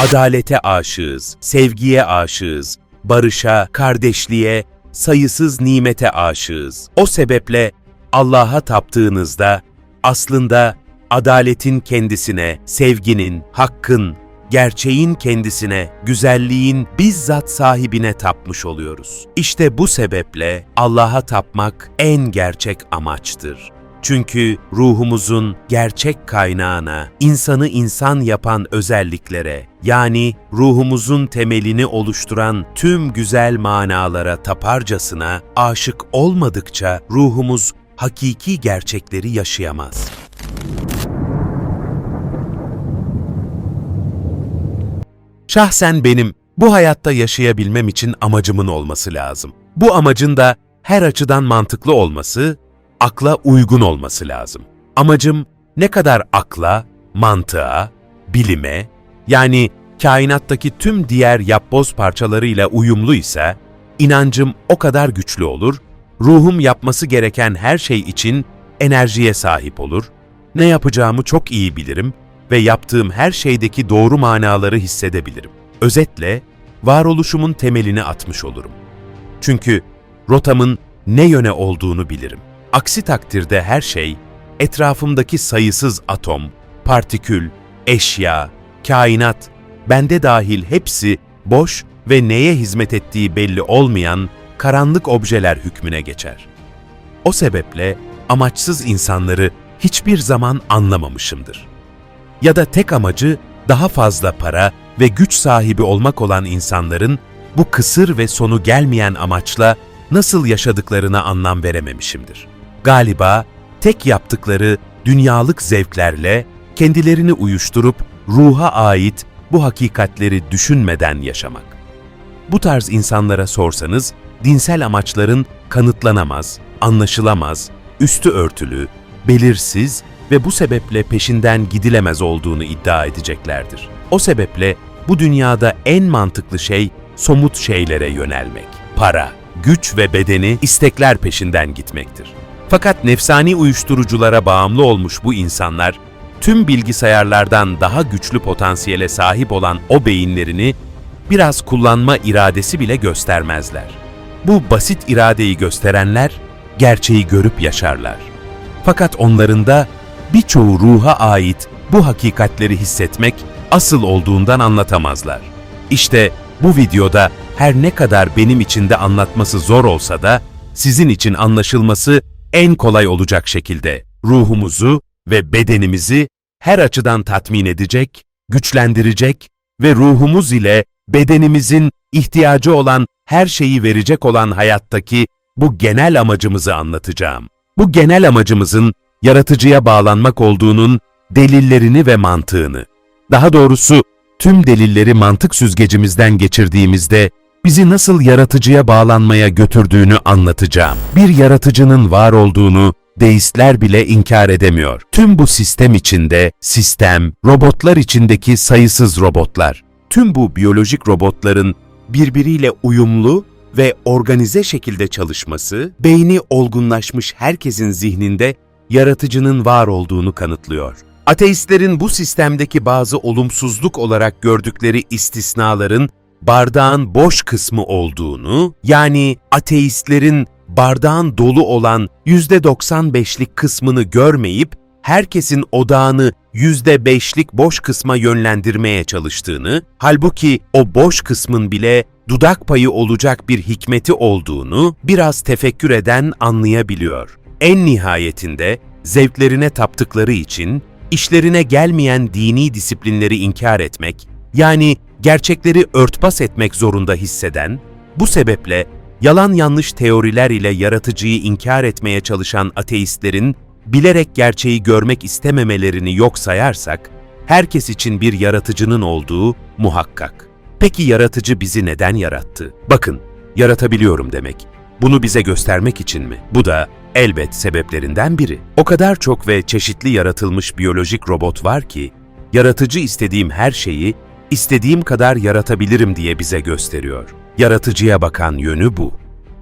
Adalete aşığız, sevgiye aşığız, barışa, kardeşliğe, sayısız nimete aşığız. O sebeple Allah'a taptığınızda aslında adaletin kendisine, sevginin, hakkın, gerçeğin kendisine, güzelliğin bizzat sahibine tapmış oluyoruz. İşte bu sebeple Allah'a tapmak en gerçek amaçtır. Çünkü ruhumuzun gerçek kaynağına, insanı insan yapan özelliklere, yani ruhumuzun temelini oluşturan tüm güzel manalara taparcasına aşık olmadıkça ruhumuz hakiki gerçekleri yaşayamaz. Şahsen benim bu hayatta yaşayabilmem için amacımın olması lazım. Bu amacın da her açıdan mantıklı olması, akla uygun olması lazım. Amacım ne kadar akla, mantığa, bilime, yani kainattaki tüm diğer yapboz parçalarıyla uyumlu ise, inancım o kadar güçlü olur, ruhum yapması gereken her şey için enerjiye sahip olur, ne yapacağımı çok iyi bilirim ve yaptığım her şeydeki doğru manaları hissedebilirim. Özetle, varoluşumun temelini atmış olurum. Çünkü rotamın ne yöne olduğunu bilirim. Aksi takdirde her şey, etrafımdaki sayısız atom, partikül, eşya, kainat, bende dahil hepsi boş ve neye hizmet ettiği belli olmayan karanlık objeler hükmüne geçer. O sebeple amaçsız insanları hiçbir zaman anlamamışımdır. Ya da tek amacı daha fazla para ve güç sahibi olmak olan insanların bu kısır ve sonu gelmeyen amaçla nasıl yaşadıklarına anlam verememişimdir. Galiba tek yaptıkları dünyalık zevklerle kendilerini uyuşturup ruha ait bu hakikatleri düşünmeden yaşamak. Bu tarz insanlara sorsanız, dinsel amaçların kanıtlanamaz, anlaşılamaz, üstü örtülü, belirsiz ve bu sebeple peşinden gidilemez olduğunu iddia edeceklerdir. O sebeple bu dünyada en mantıklı şey somut şeylere yönelmek. Para, güç ve bedeni istekler peşinden gitmektir. Fakat nefsani uyuşturuculara bağımlı olmuş bu insanlar, tüm bilgisayarlardan daha güçlü potansiyele sahip olan o beyinlerini biraz kullanma iradesi bile göstermezler. Bu basit iradeyi gösterenler, gerçeği görüp yaşarlar. Fakat onların da birçoğu ruha ait bu hakikatleri hissetmek asıl olduğundan anlatamazlar. İşte bu videoda her ne kadar benim için de anlatması zor olsa da sizin için anlaşılması en kolay olacak şekilde ruhumuzu ve bedenimizi her açıdan tatmin edecek, güçlendirecek ve ruhumuz ile bedenimizin ihtiyacı olan her şeyi verecek olan hayattaki bu genel amacımızı anlatacağım. Bu genel amacımızın yaratıcıya bağlanmak olduğunun delillerini ve mantığını. Daha doğrusu tüm delilleri mantık süzgecimizden geçirdiğimizde bizi nasıl yaratıcıya bağlanmaya götürdüğünü anlatacağım. Bir yaratıcının var olduğunu deistler bile inkar edemiyor. Tüm bu sistem içinde sistem, robotlar içindeki sayısız robotlar. Tüm bu biyolojik robotların birbiriyle uyumlu ve organize şekilde çalışması, beyni olgunlaşmış herkesin zihninde yaratıcının var olduğunu kanıtlıyor. Ateistlerin bu sistemdeki bazı olumsuzluk olarak gördükleri istisnaların bardağın boş kısmı olduğunu, yani ateistlerin bardağın dolu olan %95'lik kısmını görmeyip herkesin odağını %5'lik boş kısma yönlendirmeye çalıştığını, halbuki o boş kısmın bile dudak payı olacak bir hikmeti olduğunu biraz tefekkür eden anlayabiliyor. En nihayetinde zevklerine taptıkları için işlerine gelmeyen dini disiplinleri inkar etmek, yani gerçekleri örtbas etmek zorunda hisseden, bu sebeple yalan yanlış teoriler ile yaratıcıyı inkar etmeye çalışan ateistlerin bilerek gerçeği görmek istememelerini yok sayarsak, herkes için bir yaratıcının olduğu muhakkak. Peki yaratıcı bizi neden yarattı? Bakın, yaratabiliyorum demek. Bunu bize göstermek için mi? Bu da elbet sebeplerinden biri. O kadar çok ve çeşitli yaratılmış biyolojik robot var ki, yaratıcı istediğim her şeyi istediğim kadar yaratabilirim diye bize gösteriyor. Yaratıcıya bakan yönü bu.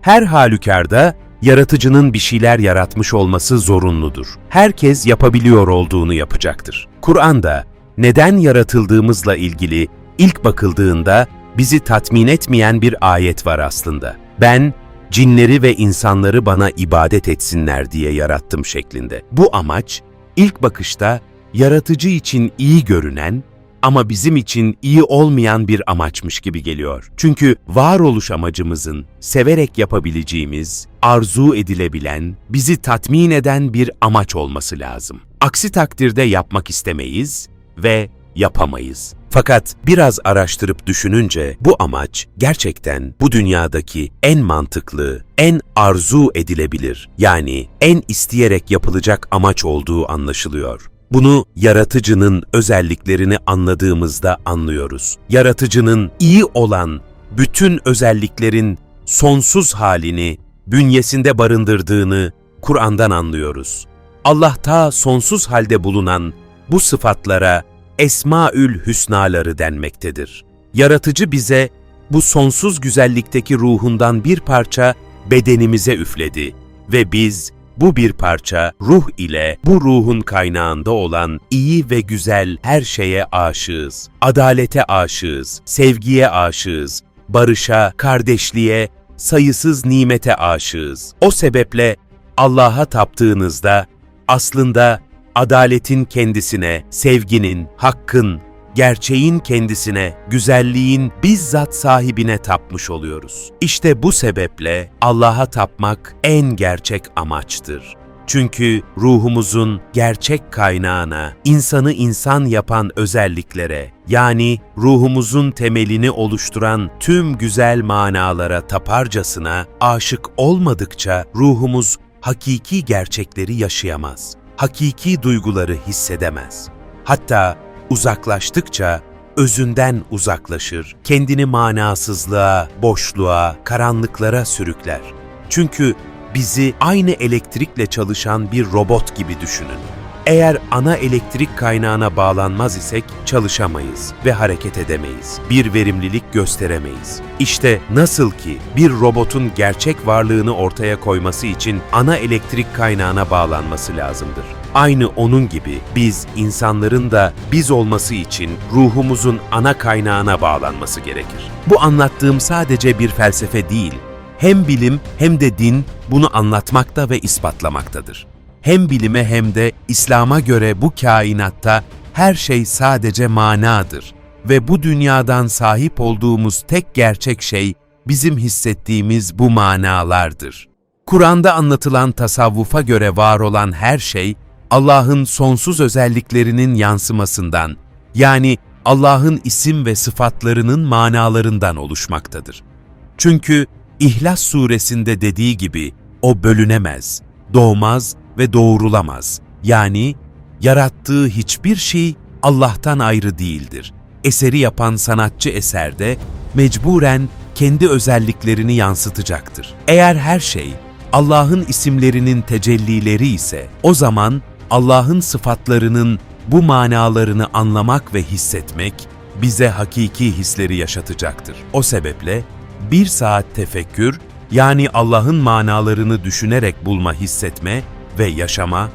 Her halükarda yaratıcının bir şeyler yaratmış olması zorunludur. Herkes yapabiliyor olduğunu yapacaktır. Kur'an'da neden yaratıldığımızla ilgili İlk bakıldığında bizi tatmin etmeyen bir ayet var aslında. Ben cinleri ve insanları bana ibadet etsinler diye yarattım şeklinde. Bu amaç ilk bakışta yaratıcı için iyi görünen ama bizim için iyi olmayan bir amaçmış gibi geliyor. Çünkü varoluş amacımızın severek yapabileceğimiz, arzu edilebilen, bizi tatmin eden bir amaç olması lazım. Aksi takdirde yapmak istemeyiz ve yapamayız. Fakat biraz araştırıp düşününce bu amaç gerçekten bu dünyadaki en mantıklı, en arzu edilebilir yani en isteyerek yapılacak amaç olduğu anlaşılıyor. Bunu yaratıcının özelliklerini anladığımızda anlıyoruz. Yaratıcının iyi olan bütün özelliklerin sonsuz halini bünyesinde barındırdığını Kur'an'dan anlıyoruz. Allah ta sonsuz halde bulunan bu sıfatlara Esmaül Hüsnaları denmektedir. Yaratıcı bize bu sonsuz güzellikteki ruhundan bir parça bedenimize üfledi ve biz bu bir parça ruh ile bu ruhun kaynağında olan iyi ve güzel her şeye aşığız. Adalete aşığız, sevgiye aşığız, barışa, kardeşliğe, sayısız nimete aşığız. O sebeple Allah'a taptığınızda aslında adaletin kendisine, sevginin, hakkın, gerçeğin kendisine, güzelliğin bizzat sahibine tapmış oluyoruz. İşte bu sebeple Allah'a tapmak en gerçek amaçtır. Çünkü ruhumuzun gerçek kaynağına, insanı insan yapan özelliklere, yani ruhumuzun temelini oluşturan tüm güzel manalara taparcasına aşık olmadıkça ruhumuz hakiki gerçekleri yaşayamaz. Hakiki duyguları hissedemez. Hatta uzaklaştıkça özünden uzaklaşır, kendini manasızlığa, boşluğa, karanlıklara sürükler. Çünkü bizi aynı elektrikle çalışan bir robot gibi düşünün. Eğer ana elektrik kaynağına bağlanmaz isek çalışamayız ve hareket edemeyiz. Bir verimlilik gösteremeyiz. İşte nasıl ki bir robotun gerçek varlığını ortaya koyması için ana elektrik kaynağına bağlanması lazımdır. Aynı onun gibi biz insanların da biz olması için ruhumuzun ana kaynağına bağlanması gerekir. Bu anlattığım sadece bir felsefe değil, hem bilim hem de din bunu anlatmakta ve ispatlamaktadır. Hem bilime hem de İslam'a göre bu kainatta her şey sadece manadır ve bu dünyadan sahip olduğumuz tek gerçek şey bizim hissettiğimiz bu manalardır. Kur'an'da anlatılan tasavvufa göre var olan her şey Allah'ın sonsuz özelliklerinin yansımasından yani Allah'ın isim ve sıfatlarının manalarından oluşmaktadır. Çünkü İhlas suresinde dediği gibi o bölünemez, doğmaz ve doğrulamaz. Yani yarattığı hiçbir şey Allah'tan ayrı değildir. Eseri yapan sanatçı eserde mecburen kendi özelliklerini yansıtacaktır. Eğer her şey Allah'ın isimlerinin tecellileri ise o zaman Allah'ın sıfatlarının bu manalarını anlamak ve hissetmek bize hakiki hisleri yaşatacaktır. O sebeple bir saat tefekkür yani Allah'ın manalarını düşünerek bulma, hissetme ve yaşama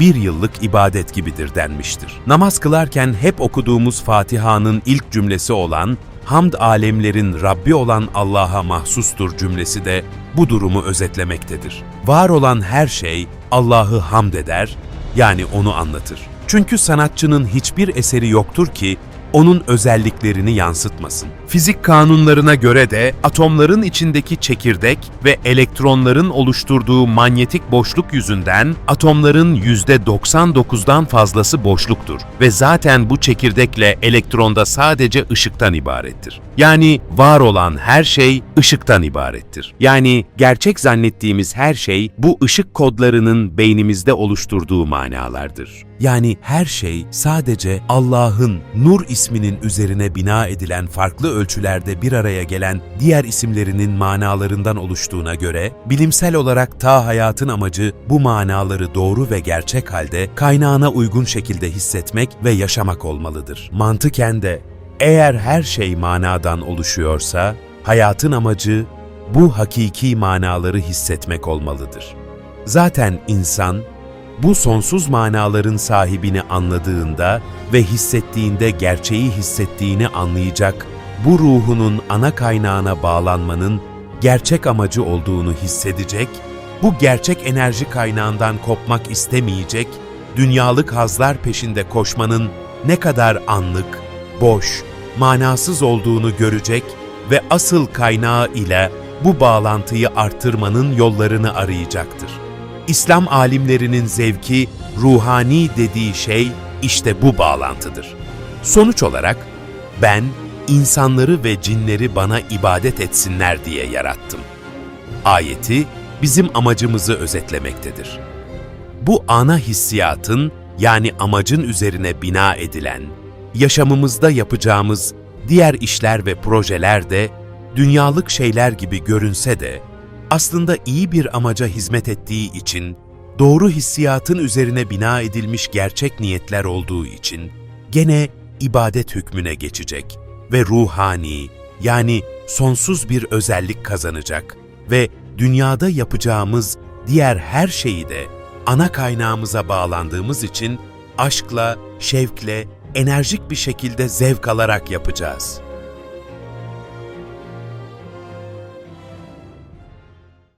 bir yıllık ibadet gibidir denmiştir. Namaz kılarken hep okuduğumuz Fatiha'nın ilk cümlesi olan hamd alemlerin Rabbi olan Allah'a mahsustur cümlesi de bu durumu özetlemektedir. Var olan her şey Allah'ı hamd eder, yani onu anlatır. Çünkü sanatçının hiçbir eseri yoktur ki onun özelliklerini yansıtmasın. Fizik kanunlarına göre de atomların içindeki çekirdek ve elektronların oluşturduğu manyetik boşluk yüzünden atomların %99'dan fazlası boşluktur ve zaten bu çekirdekle elektronda sadece ışıktan ibarettir. Yani var olan her şey ışıktan ibarettir. Yani gerçek zannettiğimiz her şey bu ışık kodlarının beynimizde oluşturduğu manalardır. Yani her şey sadece Allah'ın Nur isminin üzerine bina edilen farklı ölçülerde bir araya gelen diğer isimlerinin manalarından oluştuğuna göre, bilimsel olarak ta hayatın amacı bu manaları doğru ve gerçek halde kaynağına uygun şekilde hissetmek ve yaşamak olmalıdır. Mantıken de eğer her şey manadan oluşuyorsa, hayatın amacı bu hakiki manaları hissetmek olmalıdır. Zaten insan Bu sonsuz manaların sahibini anladığında ve hissettiğinde gerçeği hissettiğini anlayacak, bu ruhunun ana kaynağına bağlanmanın gerçek amacı olduğunu hissedecek, bu gerçek enerji kaynağından kopmak istemeyecek, dünyalık hazlar peşinde koşmanın ne kadar anlık, boş, manasız olduğunu görecek ve asıl kaynağı ile bu bağlantıyı artırmanın yollarını arayacaktır. İslam alimlerinin zevki, ruhani dediği şey işte bu bağlantıdır. Sonuç olarak ben insanları ve cinleri bana ibadet etsinler diye yarattım. Ayeti bizim amacımızı özetlemektedir. Bu ana hissiyatın yani amacın üzerine bina edilen, yaşamımızda yapacağımız diğer işler ve projeler de dünyalık şeyler gibi görünse de aslında iyi bir amaca hizmet ettiği için, doğru hissiyatın üzerine bina edilmiş gerçek niyetler olduğu için gene ibadet hükmüne geçecek ve ruhani yani sonsuz bir özellik kazanacak ve dünyada yapacağımız diğer her şeyi de ana kaynağımıza bağlandığımız için aşkla, şevkle, enerjik bir şekilde zevk alarak yapacağız.